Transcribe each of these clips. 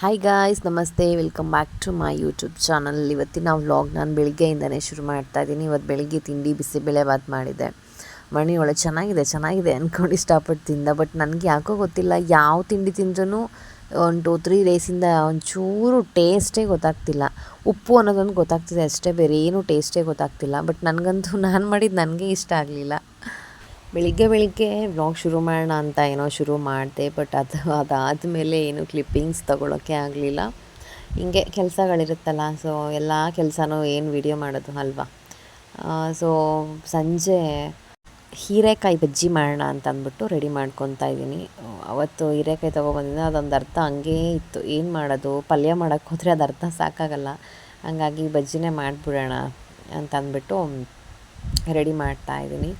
Hi guys ನಮಸ್ತೆ. Welcome back to my YouTube channel ಇವತ್ತಿನ vlog ನಾನು ಬೆಳಿಗ್ಗೆಯಿಂದನೇ ಶುರು ಮಾಡ್ತಾ ಇದ್ದೀನಿ. ಇವತ್ತು ಬೆಳಿಗ್ಗೆ ತಿಂಡಿ ಬಿಸಿಬೇಳೆ ಬಾತ್ ಮಾಡಿದೆ. ಮಣಿ ಒಳ್ಳೆ ಚೆನ್ನಾಗಿದೆ ಚೆನ್ನಾಗಿದೆ ಅಂದ್ಕೊಂಡು ಇಷ್ಟಪಟ್ಟು ತಿಂದ ಬಟ್ ನನಗೆ ಯಾಕೋ ಗೊತ್ತಿಲ್ಲ, ಯಾವ ತಿಂಡಿ ತಿಂದ್ರೂ ಒಂದು ಟೂ ತ್ರೀ ಡೇಸಿಂದ ಒಂಚೂರು ಟೇಸ್ಟೇ ಗೊತ್ತಾಗ್ತಿಲ್ಲ. ಉಪ್ಪು ಅನ್ನೋದೊಂದು ಗೊತ್ತಾಗ್ತಿದೆ ಅಷ್ಟೇ ಬೇರೆ ಏನೂ ಟೇಸ್ಟೇ ಗೊತ್ತಾಗ್ತಿಲ್ಲ. ಬಟ್ ನನಗಂತೂ ನಾನು ಮಾಡಿದ್ದು ನನಗೆ ಇಷ್ಟ ಆಗಲಿಲ್ಲ. ಬೆಳಿಗ್ಗೆ ಬೆಳಿಗ್ಗೆ ವ್ಲಾಗ್ ಶುರು ಮಾಡೋಣ ಅಂತ ಏನೋ ಶುರು ಮಾಡಿದೆ ಬಟ್ ಅದು ಅದಾದಮೇಲೆ ಏನು ಕ್ಲಿಪ್ಪಿಂಗ್ಸ್ ತೊಗೊಳೋಕ್ಕೆ ಆಗಲಿಲ್ಲ. ಹಿಂಗೆ ಕೆಲಸಗಳಿರುತ್ತಲ್ಲ ಸೊ ಎಲ್ಲ ಕೆಲಸನೂ ಏನು ವಿಡಿಯೋ ಮಾಡೋದು ಅಲ್ವಾ? ಸೊ ಸಂಜೆ ಹೀರೆಕಾಯಿ ಬಜ್ಜಿ ಮಾಡೋಣ ಅಂತ ಅಂದ್ಬಿಟ್ಟು ರೆಡಿ ಮಾಡ್ಕೊತಾ ಇದ್ದೀನಿ. ಅವತ್ತು ಹೀರೆಕಾಯಿ ತೊಗೊಬಂದಿದ್ದೆ, ಅದೊಂದು ಅರ್ಥ ಹಂಗೇ ಇತ್ತು. ಏನು ಮಾಡೋದು? ಪಲ್ಯ ಮಾಡೋಕ್ಕೆ ಹೋದರೆ ಅದು ಅರ್ಥ ಸಾಕಾಗಲ್ಲ. ಹಂಗಾಗಿ ಬಜ್ಜಿನೇ ಮಾಡಿಬಿಡೋಣ ಅಂತ ಅಂದ್ಬಿಟ್ಟು ರೆಡಿ ಮಾಡ್ತಾ ಇದ್ದೀನಿ.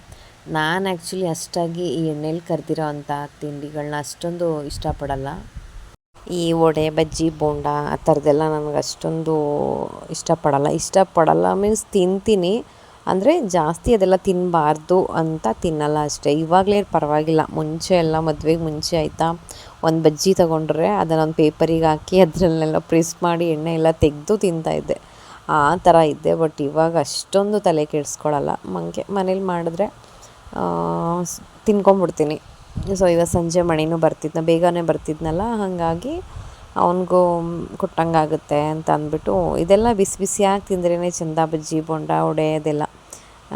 ನಾನು ಆ್ಯಕ್ಚುಲಿ ಅಷ್ಟಾಗಿ ಈ ಎಣ್ಣೆಲಿ ಕರೆದಿರೋ ಅಂಥ ತಿಂಡಿಗಳನ್ನ ಅಷ್ಟೊಂದು ಇಷ್ಟಪಡಲ್ಲ. ಈ ವಡೆ, ಬಜ್ಜಿ, ಬೋಂಡ ಆ ಥರದ್ದೆಲ್ಲ ನನಗೆ ಅಷ್ಟೊಂದು ಇಷ್ಟಪಡಲ್ಲ. ಇಷ್ಟಪಡಲ್ಲ ಮೀನ್ಸ್ ತಿಂತೀನಿ. ಅಂದರೆ ಜಾಸ್ತಿ ಅದೆಲ್ಲ ತಿನ್ನಬಾರ್ದು ಅಂತ ತಿನ್ನಲ್ಲ ಅಷ್ಟೇ. ಇವಾಗಲೇ ಪರವಾಗಿಲ್ಲ. ಮುಂಚೆ ಎಲ್ಲ ಮದುವೆಗೆ ಮುಂಚೆ ಆಯಿತಾ, ಒಂದು ಬಜ್ಜಿ ತೊಗೊಂಡ್ರೆ ಅದನ್ನೊಂದು ಪೇಪರಿಗೆ ಹಾಕಿ ಅದರಲ್ಲೆಲ್ಲ ಪ್ರೆಸ್ ಮಾಡಿ ಎಣ್ಣೆ ಎಲ್ಲ ತೆಗೆದು ತಿಂತಾಯಿದ್ದೆ ಆ ಥರ ಇದ್ದೆ, ಬಟ್ ಇವಾಗ ಅಷ್ಟೊಂದು ತಲೆ ಕೆಡಿಸ್ಕೊಳ್ಳಲ್ಲ ಮಂಗೆ ಮನೇಲಿ ಮಾಡಿದ್ರೆ ತಿನ್ಕೊಂಬಿಡ್ತೀನಿ. ಸೊ ಇವತ್ತು ಸಂಜೆ ಮಣಿನೂ ಬರ್ತಿದ್ನ, ಬೇಗನೆ ಬರ್ತಿದ್ನಲ್ಲ, ಹಾಗಾಗಿ ಅವನಿಗೂ ಕೊಟ್ಟಂಗಾಗುತ್ತೆ ಅಂತ ಅಂದ್ಬಿಟ್ಟು, ಇದೆಲ್ಲ ಬಿಸಿ ಬಿಸಿಯಾಗಿ ತಿಂದ್ರೇ ಚಂದ, ಬಜ್ಜಿ, ಬೊಂಡ ಒಡೆ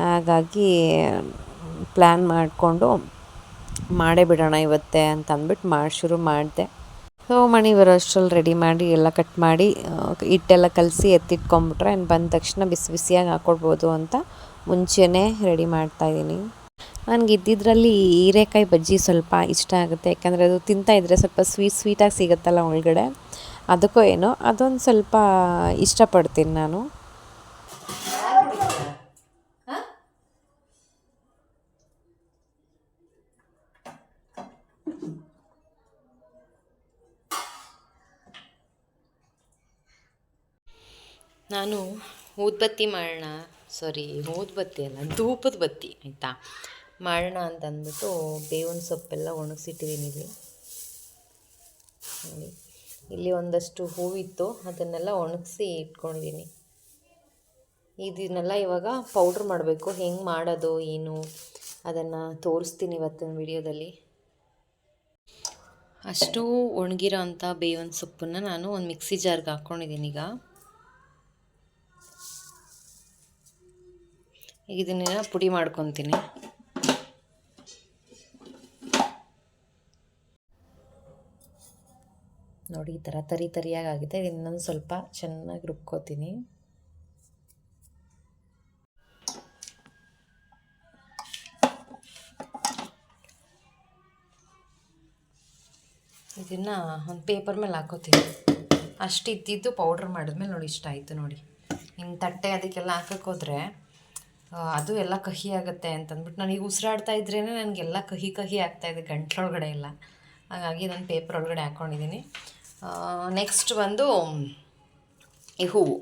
ಹಾಗಾಗಿ ಪ್ಲ್ಯಾನ್ ಮಾಡಿಕೊಂಡು ಮಾಡೇ ಬಿಡೋಣ ಇವತ್ತೇ ಅಂತ ಅಂದ್ಬಿಟ್ಟು ಮಾಡಿ, ಶುರು ಮಾಡಿದೆ. ಸೊ ಮಣಿ ಬರೋ ಅಷ್ಟ್ರಲ್ಲಿ ರೆಡಿ ಮಾಡಿ, ಎಲ್ಲ ಕಟ್ ಮಾಡಿ ಹಿಟ್ಟೆಲ್ಲ ಕಲಸಿ ಎತ್ತಿಟ್ಕೊಂಬಿಟ್ರೆ, ಬಂದ ತಕ್ಷಣ ಬಿಸಿ ಬಿಸಿಯಾಗಿ ಹಾಕ್ಕೊಡ್ಬೋದು ಅಂತ ಮುಂಚೆನೇ ರೆಡಿ ಮಾಡ್ತಾಯಿದ್ದೀನಿ ನನಗೆ ಇದ್ದಿದ್ರಲ್ಲಿ ಹೀರೆಕಾಯಿ ಬಜ್ಜಿ ಸ್ವಲ್ಪ ಇಷ್ಟ ಆಗುತ್ತೆ. ಯಾಕಂದರೆ ಅದು ತಿಂತಾ ಇದ್ದರೆ ಸ್ವಲ್ಪ ಸ್ವೀಟ್, ಸ್ವೀಟಾಗಿ ಸಿಗುತ್ತಲ್ಲ ಒಳಗಡೆ. ಅದಕ್ಕೂ ಏನೋ ಅದೊಂದು ಸ್ವಲ್ಪ ಇಷ್ಟಪಡ್ತೀನಿ ನಾನು. ನಾನು ಊದ್ಬತ್ತಿ ಮಾಡೋಣ. ಸಾರಿ ಊದ್ಬತ್ತಿ ಅಲ್ಲ, ಧೂಪದ ಬತ್ತಿ, ಆಯಿತಾ? ಮಾಡೋಣ ಅಂತ ಅಂದ್ಬಿಟ್ಟು ಬೇವಿನ ಸೊಪ್ಪೆಲ್ಲ ಒಣಗಿಸಿಟ್ಟಿದ್ದೀನಿ ಇಲ್ಲಿ. ನೋಡಿ, ಇಲ್ಲಿ ಒಂದಷ್ಟು ಹೂವಿತ್ತು, ಅದನ್ನೆಲ್ಲ ಒಣಗಿಸಿ ಇಟ್ಕೊಂಡಿದ್ದೀನಿ. ಇದನ್ನೆಲ್ಲ ಇವಾಗ ಪೌಡ್ರ್ ಮಾಡಬೇಕು. ಹೆಂಗೆ ಮಾಡೋದು, ಏನು, ಅದನ್ನು ತೋರಿಸ್ತೀನಿ ಇವತ್ತಿನ ವಿಡಿಯೋದಲ್ಲಿ. ಅಷ್ಟು ಒಣಗಿರೋ ಅಂಥ ಬೇವಿನ ಸೊಪ್ಪನ್ನು ನಾನು ಒಂದು ಮಿಕ್ಸಿ ಜಾರ್ಗೆ ಹಾಕ್ಕೊಂಡಿದ್ದೀನಿ ಈಗ ಈಗ. ಇದನ್ನೆಲ್ಲ ಪುಡಿ ಮಾಡ್ಕೊತೀನಿ. ನೋಡಿ, ಈ ಥರ ತರಿ ತರಿಯಾಗಿ ಆಗಿದೆ. ಇನ್ನೊಂದು ಸ್ವಲ್ಪ ಚೆನ್ನಾಗಿ ರುಬ್ಕೋತೀನಿ. ಇದನ್ನು ಒಂದು ಪೇಪರ್ ಮೇಲೆ ಹಾಕೋತೀನಿ. ಅಷ್ಟು ಇದ್ದಿದ್ದು ಪೌಡ್ರ್ ಮಾಡಿದ್ಮೇಲೆ ನೋಡಿ, ಇಷ್ಟ ಆಯಿತು ನೋಡಿ. ಇನ್ನು ತಟ್ಟೆ ಅದಕ್ಕೆಲ್ಲ ಹಾಕಕ್ಕೆ ಅದು ಎಲ್ಲ ಕಹಿ ಆಗುತ್ತೆ ಅಂತಂದ್ಬಿಟ್ಟು ನನಗೆ ಉಸಿರಾಡ್ತಾ ಇದ್ರೇ ನನಗೆಲ್ಲ ಕಹಿ ಕಹಿ ಆಗ್ತಾಯಿದೆ ಗಂಟ್ಲೊಳಗಡೆ ಎಲ್ಲ. ಹಾಗಾಗಿ ನಾನು ಪೇಪರ್ ಒಳಗಡೆ ಹಾಕ್ಕೊಂಡಿದ್ದೀನಿ ನೆಕ್ಸ್ಟ್ ಬಂದು ಈ ಹೂವು.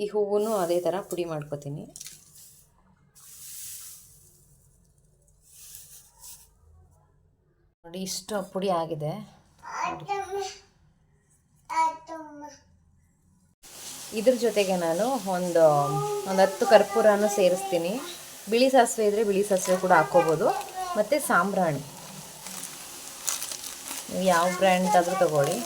ಈ ಹೂವು ಅದೇ ಥರ ಪುಡಿ ಮಾಡ್ಕೊತೀನಿ. ನೋಡಿ, ಇಷ್ಟು ಪುಡಿ ಆಗಿದೆ. ಇದ್ರ ಜೊತೆಗೆ ನಾನು ಒಂದು ಒಂದು ಹತ್ತು ಕರ್ಪೂರನೂ ಸೇರಿಸ್ತೀನಿ. ಬಿಳಿ ಸಾಸಿವೆ ಇದ್ದರೆ ಬಿಳಿ ಸಾಸಿವೆ ಕೂಡ ಹಾಕ್ಕೋಬೋದು. ಮತ್ತು ಸಾಂಬ್ರಾಣಿ. ನೀವು ಯಾವ ಬ್ರ್ಯಾಂಡ್ ಆದರೂ ತಗೊಳ್ಳಿ.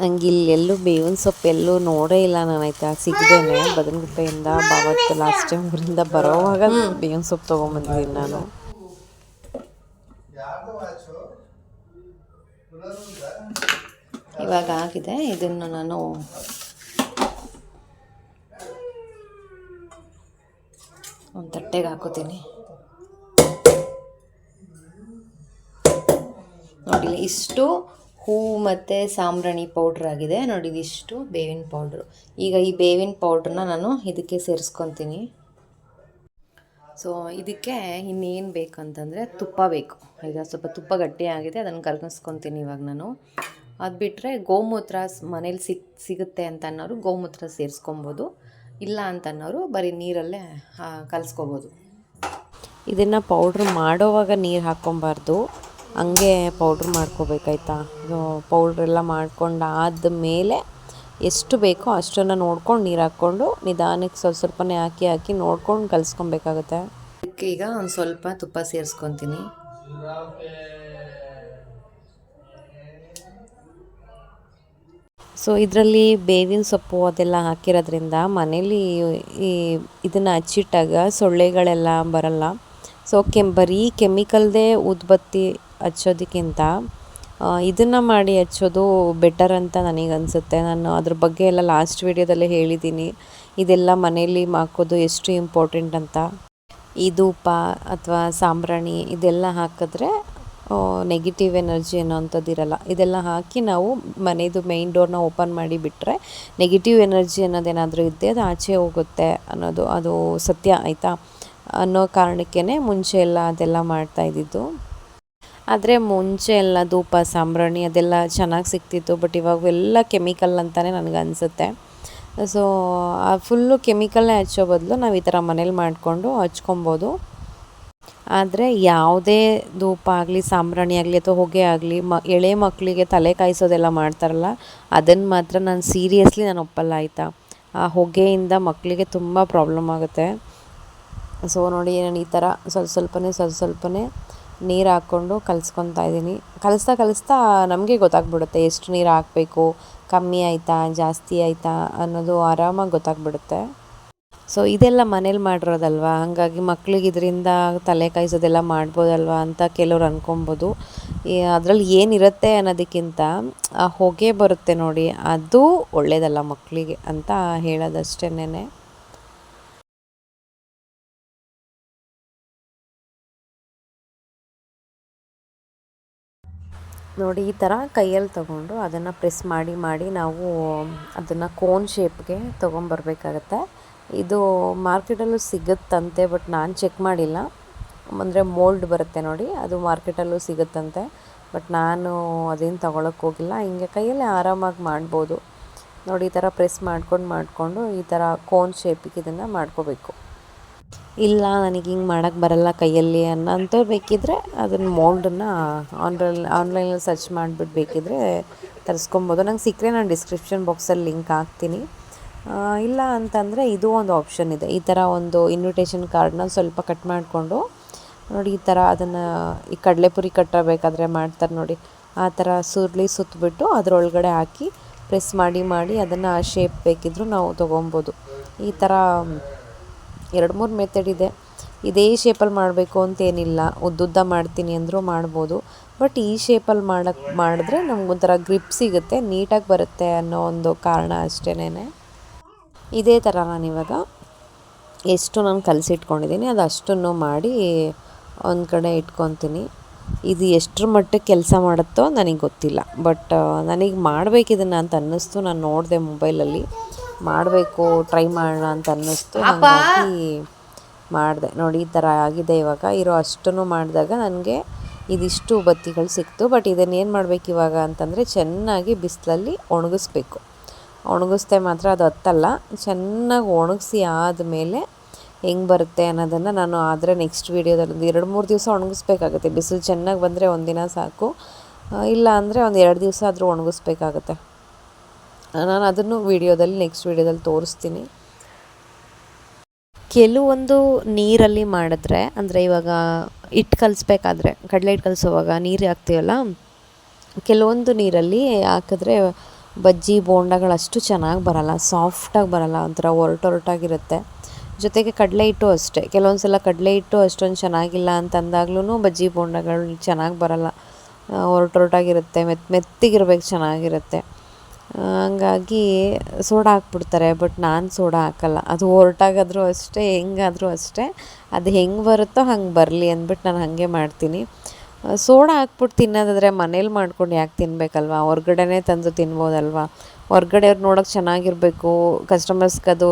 ನಂಗೆ ಇಲ್ಲೆಲ್ಲೂ ಬೇವಿನ ಸೊಪ್ಪು ಎಲ್ಲೂ ನೋಡೇ ಇಲ್ಲ ನಾನು ಆಯ್ತಾ. ಸಿಗದೇನೆ ಬದನಗುಪ್ಪೆಯಿಂದ ಬಾವತ್ತು ಲಾಸ್ಟ್ ಟೈಮ್ ಊರಿಂದ ಬರೋವಾಗ ಬೇವಿನ ಸೊಪ್ಪು ತೊಗೊಂಬಂದಿದ್ದೀನಿ ನಾನು. ಇವಾಗ ಆಗಿದೆ. ಇದನ್ನು ನಾನು ಒಂದು ತಟ್ಟೆಗೆ ಹಾಕೋತೀನಿ. ನೋಡಿ ಇಷ್ಟು ಹೂವು ಮತ್ತು ಸಾಂಬ್ರಾಣಿ ಪೌಡ್ರ್ ಆಗಿದೆ. ನೋಡಿ ಇದಿಷ್ಟು ಬೇವಿನ ಪೌಡ್ರು ಈಗ ಈ ಬೇವಿನ ಪೌಡ್ರನ್ನ ನಾನು ಇದಕ್ಕೆ ಸೇರಿಸ್ಕೊತೀನಿ. ಸೊ ಇದಕ್ಕೆ ಇನ್ನೇನು ಬೇಕು ಅಂತಂದರೆ ತುಪ್ಪ ಬೇಕು. ಈಗ ಸ್ವಲ್ಪ ತುಪ್ಪ ಗಟ್ಟಿಯಾಗಿದೆ ಅದನ್ನು ಕರ್ಗಿಸ್ಕೊತೀನಿ ಇವಾಗ ನಾನು. ಅದು ಬಿಟ್ಟರೆ ಗೋಮೂತ್ರ ಮನೇಲಿ ಸಿಕ್, ಸಿಗುತ್ತೆ ಅಂತ ಅನ್ನೋರು ಗೋಮೂತ್ರ ಸೇರಿಸ್ಕೊಬೋದು. ಇಲ್ಲ ಅಂತ ಅನ್ನೋರು ಬರೀ ನೀರಲ್ಲೇ ಕಲಿಸ್ಕೋಬೋದು. ಇದನ್ನು ಪೌಡ್ರ್ ಮಾಡೋವಾಗ ನೀರು ಹಾಕ್ಕೊಬಾರ್ದು. ಹಂಗೆ ಪೌಡ್ರ್ ಮಾಡ್ಕೋಬೇಕಾಯ್ತಾ? ಪೌಡ್ರೆಲ್ಲ ಮಾಡ್ಕೊಂಡು ಆದಮೇಲೆ ಎಷ್ಟು ಬೇಕೋ ಅಷ್ಟನ್ನು ನೋಡ್ಕೊಂಡು ನೀರು ಹಾಕ್ಕೊಂಡು ನಿಧಾನಕ್ಕೆ ಸ್ವಲ್ಪ ಸ್ವಲ್ಪನೇ ಹಾಕಿ ಹಾಕಿ ನೋಡ್ಕೊಂಡು ಕಲಿಸ್ಕೊಬೇಕಾಗುತ್ತೆ. ಈಗ ಒಂದು ಸ್ವಲ್ಪ ತುಪ್ಪ ಸೇರಿಸ್ಕೊತೀನಿ. ಸೊ ಇದರಲ್ಲಿ ಬೇವಿನ ಸೊಪ್ಪು ಅದೆಲ್ಲ ಹಾಕಿರೋದ್ರಿಂದ ಮನೇಲಿ ಈ ಇದನ್ನು ಹಚ್ಚಿಟ್ಟಾಗ ಸೊಳ್ಳೆಗಳೆಲ್ಲ ಬರಲ್ಲ. ಸೊ ಕೆಂ ಬರೀ ಕೆಮಿಕಲ್ದೇ ಉದ್ಬತ್ತಿ ಹಚ್ಚೋದಕ್ಕಿಂತ ಇದನ್ನು ಮಾಡಿ ಹಚ್ಚೋದು ಬೆಟರ್ ಅಂತ ನನಗೆ ಅನಿಸುತ್ತೆ ನಾನು ಅದ್ರ ಬಗ್ಗೆ ಎಲ್ಲ ಲಾಸ್ಟ್ ವೀಡಿಯೋದಲ್ಲಿ ಹೇಳಿದ್ದೀನಿ ಇದೆಲ್ಲ ಮನೇಲಿ ಹಾಕೋದು ಎಷ್ಟು ಇಂಪಾರ್ಟೆಂಟ್ ಅಂತ. ಈ ಧೂಪ ಅಥವಾ ಸಾಂಬ್ರಾಣಿ ಇದೆಲ್ಲ ಹಾಕಿದ್ರೆ ನೆಗೆಟಿವ್ ಎನರ್ಜಿ ಅನ್ನೋವಂಥದ್ದು ಇರಲ್ಲ. ಇದೆಲ್ಲ ಹಾಕಿ ನಾವು ಮನೆಯದು ಮೇಯ್ನ್ ಡೋರ್ನ ಓಪನ್ ಮಾಡಿ ಬಿಟ್ಟರೆ ನೆಗೆಟಿವ್ ಎನರ್ಜಿ ಅನ್ನೋದೇನಾದರೂ ಇದ್ದೆ ಅದು ಆಚೆ ಹೋಗುತ್ತೆ ಅನ್ನೋದು. ಅದು ಸತ್ಯ, ಆಯಿತಾ? ಅನ್ನೋ ಕಾರಣಕ್ಕೇ ಮುಂಚೆ ಎಲ್ಲ ಅದೆಲ್ಲ ಮಾಡ್ತಾ ಇದ್ದಿದ್ದು. ಆದರೆ ಮುಂಚೆ ಎಲ್ಲ ಧೂಪ, ಸಾಂಬ್ರಾಣಿ ಅದೆಲ್ಲ ಚೆನ್ನಾಗಿ ಸಿಗ್ತಿತ್ತು ಬಟ್ ಇವಾಗ ಎಲ್ಲ ಕೆಮಿಕಲ್ ಅಂತಲೇ ನನಗೆ ಅನಿಸುತ್ತೆ. ಸೊ ಫುಲ್ಲು ಕೆಮಿಕಲ್ನೇ ಹಚ್ಚೋ ಬದಲು ನಾವು ಈ ಥರ ಮನೇಲಿ ಮಾಡಿಕೊಂಡು ಹಚ್ಕೊಬೋದು. ಆದರೆ ಯಾವುದೇ ಧೂಪ ಆಗಲಿ, ಸಾಂಬ್ರಾಣಿ ಆಗಲಿ ಅಥವಾ ಹೊಗೆ ಆಗಲಿ, ಮ, ಎಳೆ ಮಕ್ಕಳಿಗೆ ತಲೆ ಕಾಯಿಸೋದೆಲ್ಲ ಮಾಡ್ತಾರಲ್ಲ ಅದನ್ನು ಮಾತ್ರ ನಾನು ಸೀರಿಯಸ್ಲಿ ನಾನು ಒಪ್ಪಲ್ಲ ಆಯಿತಾ? ಆ ಹೊಗೆಯಿಂದ ಮಕ್ಕಳಿಗೆ ತುಂಬ ಪ್ರಾಬ್ಲಮ್ ಆಗುತ್ತೆ. ಸೊ ನೋಡಿ, ನಾನು ಈ ಥರ ಸ್ವಲ್ಪ ಸ್ವಲ್ಪನೇ ಸ್ವಲ್ಪ ಸ್ವಲ್ಪನೇ ನೀರು ಹಾಕ್ಕೊಂಡು ಕಲಿಸ್ಕೊತಾ ಇದ್ದೀನಿ ಕಲಿಸ್ತಾ ಕಲಿಸ್ತಾ ನಮಗೆ ಗೊತ್ತಾಗ್ಬಿಡುತ್ತೆ ಎಷ್ಟು ನೀರು ಹಾಕಬೇಕು, ಕಮ್ಮಿ ಆಯಿತಾ, ಜಾಸ್ತಿ ಆಯಿತಾ ಅನ್ನೋದು ಆರಾಮಾಗಿ ಗೊತ್ತಾಗ್ಬಿಡುತ್ತೆ. ಸೊ ಇದೆಲ್ಲ ಮನೇಲಿ ಮಾಡಿರೋದಲ್ವ? ಹಾಗಾಗಿ ಮಕ್ಳಿಗೆ ಇದರಿಂದ ತಲೆ ಕಾಯಿಸೋದೆಲ್ಲ ಮಾಡ್ಬೋದಲ್ವ ಅಂತ ಕೆಲವ್ರು ಅನ್ಕೊಬೋದು. ಅದರಲ್ಲಿ ಏನಿರುತ್ತೆ ಅನ್ನೋದಕ್ಕಿಂತ ಹೊಗೆ ಬರುತ್ತೆ ನೋಡಿ, ಅದು ಒಳ್ಳೆಯದಲ್ಲ ಮಕ್ಕಳಿಗೆ ಅಂತ ಹೇಳೋದಷ್ಟೇನೆ ನೋಡಿ ಈ ಥರ ಕೈಯಲ್ಲಿ ತಗೊಂಡು ಅದನ್ನು ಪ್ರೆಸ್ ಮಾಡಿ ಮಾಡಿ ನಾವು ಅದನ್ನು ಕೋನ್ ಶೇಪ್ಗೆ ತೊಗೊಂಬರ್ಬೇಕಾಗತ್ತೆ. ಇದು ಮಾರ್ಕೆಟಲ್ಲೂ ಸಿಗುತ್ತಂತೆ, ಬಟ್ ನಾನು ಚೆಕ್ ಮಾಡಿಲ್ಲ. ಅಂದರೆ ಮೋಲ್ಡ್ ಬರುತ್ತೆ ನೋಡಿ, ಅದು ಮಾರ್ಕೆಟಲ್ಲೂ ಸಿಗುತ್ತಂತೆ, ಬಟ್ ನಾನು ಅದೇನು ತೊಗೊಳಕ್ಕೆ ಹೋಗಿಲ್ಲ. ಹಿಂಗೆ ಕೈಯಲ್ಲಿ ಆರಾಮಾಗಿ ಮಾಡ್ಬೋದು. ನೋಡಿ, ಈ ಥರ ಪ್ರೆಸ್ ಮಾಡ್ಕೊಂಡು ಮಾಡಿಕೊಂಡು ಈ ಥರ ಕೋನ್ ಶೇಪಿಗೆ ಇದನ್ನು ಮಾಡ್ಕೋಬೇಕು. ಇಲ್ಲ, ನನಗೆ ಹಿಂಗೆ ಮಾಡೋಕ್ಕೆ ಬರಲ್ಲ ಕೈಯಲ್ಲಿ ಅನ್ನೋಂಥವ್ರು ಬೇಕಿದ್ದರೆ ಅದನ್ನು ಮೋಲ್ಡನ್ನು ಆನ್ಲೈನ್ ಆನ್ಲೈನಲ್ಲಿ ಸರ್ಚ್ ಮಾಡಿಬಿಟ್ಟು ಬೇಕಿದ್ದರೆ ತರಿಸ್ಕೊಬೋದು. ನಂಗೆ ಸಿಕ್ಕರೆ ನಾನು ಡಿಸ್ಕ್ರಿಪ್ಷನ್ ಬಾಕ್ಸಲ್ಲಿ ಲಿಂಕ್ ಹಾಕ್ತೀನಿ. ಇಲ್ಲ ಅಂತಂದರೆ ಇದು ಒಂದು ಆಪ್ಷನ್ ಇದೆ. ಈ ಥರ ಒಂದು ಇನ್ವಿಟೇಷನ್ ಕಾರ್ಡ್ನ ಸ್ವಲ್ಪ ಕಟ್ ಮಾಡಿಕೊಂಡು ನೋಡಿ ಈ ಥರ ಅದನ್ನು ಈ ಕಡಲೆಪುರಿ ಕಟ್ಟಬೇಕಾದ್ರೆ ಮಾಡ್ತಾರೆ ನೋಡಿ. ಆ ಥರ ಸುರುಳಿ ಸುತ್ತಬಿಟ್ಟು ಅದರೊಳಗಡೆ ಹಾಕಿ ಪ್ರೆಸ್ ಮಾಡಿ ಮಾಡಿ ಅದನ್ನು ಆ ಶೇಪ್ ಬೇಕಿದ್ದರೂ ನಾವು ತೊಗೊಬೋದು. ಈ ಥರ ಎರಡು ಮೂರು ಮೆಥಡ್ ಇದೆ. ಇದೇ ಶೇಪಲ್ಲಿ ಮಾಡಬೇಕು ಅಂತೇನಿಲ್ಲ. ಉದ್ದುದ್ದ ಮಾಡ್ತೀನಿ ಅಂದರೂ ಮಾಡ್ಬೋದು. ಬಟ್ ಈ ಶೇಪಲ್ಲಿ ಮಾಡೋಕ್ಕೆ ಮಾಡಿದ್ರೆ ನಮಗೊಂಥರ ಗ್ರಿಪ್ ಸಿಗುತ್ತೆ, ನೀಟಾಗಿ ಬರುತ್ತೆ ಅನ್ನೋ ಒಂದು ಕಾರಣ ಅಷ್ಟೇನೆ ಇದೇ ಥರ ನಾನಿವಾಗ ಎಷ್ಟು ನಾನು ಕಲಸಿಟ್ಕೊಂಡಿದ್ದೀನಿ, ಅದು ಅಷ್ಟನ್ನು ಮಾಡಿ ಒಂದು ಕಡೆ ಇಟ್ಕೊತೀನಿ. ಇದು ಎಷ್ಟರ ಮಟ್ಟಕ್ಕೆ ಕೆಲಸ ಮಾಡುತ್ತೋ ನನಗೆ ಗೊತ್ತಿಲ್ಲ. ಬಟ್ ನನಗೆ ಮಾಡಬೇಕಿದನ್ನು ಅಂತ ಅನ್ನಿಸ್ತು. ನಾನು ನೋಡಿದೆ ಮೊಬೈಲಲ್ಲಿ ಮಾಡಬೇಕು ಟ್ರೈ ಮಾಡೋಣ ಅಂತ ಅನ್ನಿಸ್ತು. ಹಾಗಾಗಿ ಮಾಡಿದೆ. ನೋಡಿ ಈ ಥರ ಆಗಿದೆ ಇವಾಗ. ಇರೋ ಅಷ್ಟನ್ನು ಮಾಡಿದಾಗ ನನಗೆ ಇದಿಷ್ಟು ಬತ್ತಿಗಳು ಸಿಕ್ತು. ಬಟ್ ಇದನ್ನು ಏನು ಮಾಡಬೇಕು ಇವಾಗ ಅಂತಂದರೆ ಚೆನ್ನಾಗಿ ಬಿಸಿಲಲ್ಲಿ ಒಣಗಿಸ್ಬೇಕು. ಒಣಗಿಸ್ದೆ ಮಾತ್ರ ಅದು ಹತ್ತಲ್ಲ. ಚೆನ್ನಾಗಿ ಒಣಗಿಸಿ ಆದಮೇಲೆ ಹೆಂಗೆ ಬರುತ್ತೆ ಅನ್ನೋದನ್ನು ನಾನು ಆದರೆ ನೆಕ್ಸ್ಟ್ ವೀಡಿಯೋದಲ್ಲಿ ಒಂದು ಎರಡು ಮೂರು ದಿವಸ ಒಣಗಿಸ್ಬೇಕಾಗುತ್ತೆ. ಬಿಸಿಲು ಚೆನ್ನಾಗಿ ಬಂದರೆ ಒಂದಿನ ಸಾಕು. ಇಲ್ಲ ಅಂದರೆ ಒಂದು ಎರಡು ದಿವಸ ಆದರೂ ಒಣಗಿಸ್ಬೇಕಾಗತ್ತೆ. ನಾನು ಅದನ್ನು ವೀಡಿಯೋದಲ್ಲಿ ನೆಕ್ಸ್ಟ್ ವೀಡಿಯೋದಲ್ಲಿ ತೋರಿಸ್ತೀನಿ. ಕೆಲವೊಂದು ನೀರಲ್ಲಿ ಮಾಡಿದ್ರೆ, ಅಂದರೆ ಇವಾಗ ಹಿಟ್ಟು ಕಲಿಸ್ಬೇಕಾದ್ರೆ, ಕಡಲೆ ಹಿಟ್ಟು ಕಲಿಸುವಾಗ ನೀರು ಹಾಕ್ತೀವಲ್ಲ, ಕೆಲವೊಂದು ನೀರಲ್ಲಿ ಹಾಕಿದ್ರೆ ಬಜ್ಜಿ, ಬೋಂಡಗಳು ಅಷ್ಟು ಚೆನ್ನಾಗಿ ಬರಲ್ಲ ಸಾಫ್ಟಾಗಿ ಬರಲ್ಲ, ಒಂಥರ ಒರಟೊರಟಾಗಿರುತ್ತೆ ಜೊತೆಗೆ ಕಡಲೆ ಹಿಟ್ಟು ಅಷ್ಟೇ ಕೆಲವೊಂದು ಸಲ ಕಡಲೆ ಹಿಟ್ಟು ಅಷ್ಟೊಂದು ಚೆನ್ನಾಗಿಲ್ಲ ಅಂತಂದಾಗ್ಲೂ ಬಜ್ಜಿ, ಬೋಂಡಗಳು ಚೆನ್ನಾಗಿ ಬರಲ್ಲ ಒರಟೊರಟಾಗಿರುತ್ತೆ ಮೆತ್, ಮೆತ್ತಿಗಿರ್ಬೇಕು ಚೆನ್ನಾಗಿರುತ್ತೆ. ಹಂಗಾಗಿ ಸೋಡಾ ಹಾಕ್ಬಿಡ್ತಾರೆ, ಬಟ್ ನಾನು ಸೋಡಾ ಹಾಕಲ್ಲ. ಅದು ಹೊರಟಾಗಾದರೂ ಅಷ್ಟೇ, ಹೆಂಗಾದರೂ ಅಷ್ಟೇ. ಅದು ಹೆಂಗೆ ಬರುತ್ತೋ ಹಂಗೆ ಬರಲಿ ಅಂದ್ಬಿಟ್ಟು ನಾನು ಹಾಗೆ ಮಾಡ್ತೀನಿ. ಸೋಡಾ ಹಾಕ್ಬಿಟ್ಟು ತಿನ್ನೋದಾದರೆ ಮನೇಲಿ ಮಾಡ್ಕೊಂಡು ಯಾಕೆ ತಿನ್ನಬೇಕಲ್ವಾ ಹೊರ್ಗಡೆನೇ ತಂದು ತಿನ್ಬೋದಲ್ವ? ಹೊರ್ಗಡೆಯವ್ರು ನೋಡೋಕೆ ಚೆನ್ನಾಗಿರಬೇಕು ಕಸ್ಟಮರ್ಸ್ಗೆ ಅದು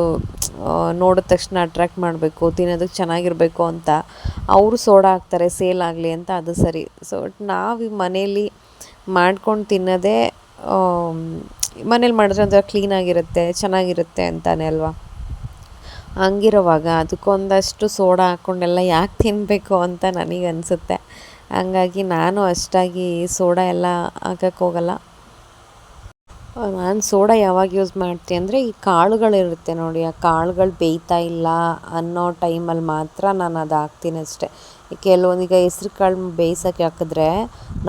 ನೋಡಿದ ತಕ್ಷಣ ಅಟ್ರ್ಯಾಕ್ಟ್ ಮಾಡಬೇಕು ತಿನ್ನೋದಕ್ಕೆ ಚೆನ್ನಾಗಿರಬೇಕು ಅಂತ ಅವರು ಸೋಡಾ ಹಾಕ್ತಾರೆ, ಸೇಲ್ ಆಗಲಿ ಅಂತ ಅದು ಸರಿ. ಸೊ ನಾವು ಮನೇಲಿ ಮಾಡ್ಕೊಂಡು ತಿನ್ನೋದೇ ಮನೇಲಿ ಮಾಡಿದ್ರೆ ಒಂಥರ ಕ್ಲೀನಾಗಿರುತ್ತೆ ಚೆನ್ನಾಗಿರುತ್ತೆ ಅಂತಾನೆ ಅಲ್ವಾ? ಹಂಗಿರುವಾಗ ಅದಕ್ಕೊಂದಷ್ಟು ಸೋಡಾ ಹಾಕ್ಕೊಂಡೆಲ್ಲ ಯಾಕೆ ತಿನ್ನಬೇಕು ಅಂತ ನನಗೆ ಅನಿಸುತ್ತೆ. ಹಂಗಾಗಿ ನಾನು ಅಷ್ಟಾಗಿ ಸೋಡಾ ಎಲ್ಲ ಹಾಕೋಕ್ಕೋಗಲ್ಲ ನಾನು ಸೋಡಾ ಯಾವಾಗ ಯೂಸ್ ಮಾಡ್ತೀನಿ ಅಂದರೆ ಈ ಕಾಳುಗಳಿರುತ್ತೆ ನೋಡಿ, ಆ ಕಾಳುಗಳು ಬೇಯ್ತಾ ಇಲ್ಲ ಅನ್ನೋ ಟೈಮಲ್ಲಿ ಮಾತ್ರ ನಾನು ಅದು ಹಾಕ್ತೀನಿ ಅಷ್ಟೇ. ಕೆಲವೊಂದು ಈಗ ಹೆಸ್ರು ಕಾಳು ಬೇಯಿಸೋಕ್ಕೆ ಹಾಕಿದ್ರೆ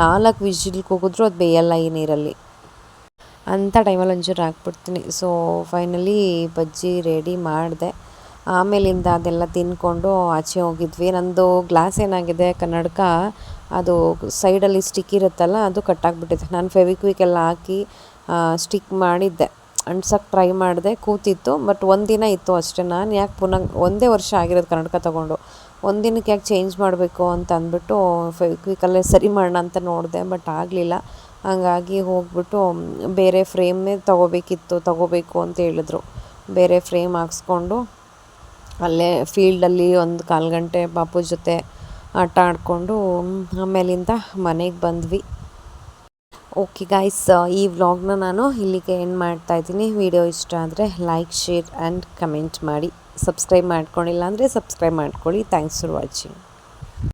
ನಾಲ್ಕು ವಿಜಿಲ್ಗೆ ಹೋಗಿದ್ರು ಅದು ಬೇಯಲ್ಲ ಈ ನೀರಲ್ಲಿ. ಅಂಥ ಟೈಮಲ್ಲಿ ಒಂಚೂರು ಹಾಕ್ಬಿಡ್ತೀನಿ. ಸೊ ಫೈನಲಿ ಬಜ್ಜಿ ರೆಡಿ ಮಾಡಿದೆ. ಆಮೇಲಿಂದ ಅದೆಲ್ಲ ತಿಂದ್ಕೊಂಡು ಆಚೆ ಹೋಗಿದ್ವಿ. ನಂದು ಗ್ಲಾಸ್ ಏನಾಗಿದೆ, ಕನ್ನಡಕ ಅದು ಸೈಡಲ್ಲಿ ಸ್ಟಿಕ್ ಇರುತ್ತಲ್ಲ, ಅದು ಕಟ್ಟಾಗ್ಬಿಟ್ಟಿದೆ ನಾನು ಫೆವಿಕ್ವಿಕ್ ಎಲ್ಲ ಹಾಕಿ ಸ್ಟಿಕ್ ಮಾಡಿದ್ದೆ. ಅಂಟ್ಸಕ್ಕೆ ಟ್ರೈ ಮಾಡಿದೆ, ಕೂತಿತ್ತು ಬಟ್ ಒಂದಿನ ಇತ್ತು ಅಷ್ಟೇ. ನಾನು ಯಾಕೆ ಪುನಃ ಒಂದೇ ವರ್ಷ ಆಗಿರೋದು ಕನ್ನಡಕ ತೊಗೊಂಡು. ಒಂದಿನಕ್ಕೆ ಯಾಕೆ ಚೇಂಜ್ ಮಾಡಬೇಕು ಅಂತ ಅಂದ್ಬಿಟ್ಟು ಫೆವಿಕ್ವಿಕಲ್ಲೇ ಸರಿ ಮಾಡೋಣ ಅಂತ ನೋಡಿದೆ ಬಟ್ ಆಗಲಿಲ್ಲ. ಹಂಗಾಗಿ ಹೋಗ್ಬಿಟ್ಟು ಬೇರೆ ಫ್ರೇಮೇ ತೊಗೋಬೇಕಿತ್ತು, ತೊಗೋಬೇಕು ಅಂತ ಹೇಳಿದ್ರು. ಬೇರೆ ಫ್ರೇಮ್ ಹಾಕ್ಸ್ಕೊಂಡು ಅಲ್ಲೇ ಫೀಲ್ಡಲ್ಲಿ ಒಂದು ಕಾಲು ಗಂಟೆ ಬಾಪು ಜೊತೆ ಆಟ ಆಡಿಕೊಂಡು, ಆಮೇಲಿಂದ ಮನೆಗೆ ಬಂದ್ವಿ. ಓಕೆ ಗಾಯ್ಸ್ ಈ ವ್ಲಾಗ್ನ ನಾನು ಇಲ್ಲಿಗೆ ಎಂಡ್ ಮಾಡ್ತಾ ಇದ್ದೀನಿ. ವಿಡಿಯೋ ಇಷ್ಟ ಆದರೆ ಲೈಕ್ ಶೇರ್ ಆ್ಯಂಡ್ ಕಮೆಂಟ್ ಮಾಡಿ. ಸಬ್ಸ್ಕ್ರೈಬ್ ಮಾಡ್ಕೊಂಡಿಲ್ಲ ಅಂದರೆ ಸಬ್ಸ್ಕ್ರೈಬ್ ಮಾಡ್ಕೊಳ್ಳಿ. Thanks for watching